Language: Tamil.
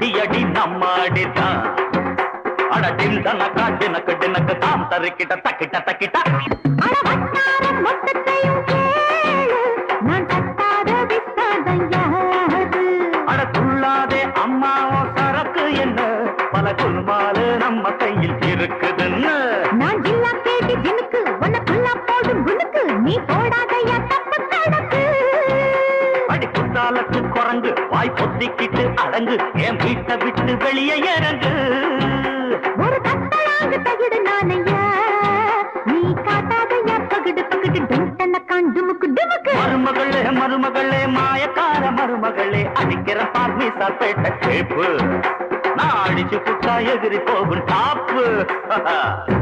குட்டியடி நம்மாடிதான் அட டின் தனக்கா டினக்கு டினக்கு தாம் தருக்கிட்ட தக்கிட்ட தக்கிட்ட. அட வட்டாரம் மொத்தத்தையும் நான் தட்டாத விசாதையாது அட துள்ளாதே அம்மாவோ சரக்கு என்ன? பல குல்மாலு நம்ம கையில் அடி குத்தாலத்து குரங்கு. வாய் பொத்திக்கிட்டு அடங்கு. என் வீட்டை விட்டு வெளியே இறங்கு. ஒரு தத்தளாங்கு தகிடு நானையா? நீ காட்டாதையா பகிடு பகிடு டும் தன்னக்கான் டுமுக்கு மருமகளே மருமகளே மாயக்கார மருமகளே அடிக்கிற பார்மீசா பேட்ட கேப்பு. நான் அடிச்சு புட்டா எகிரி போகும் டாப்பு.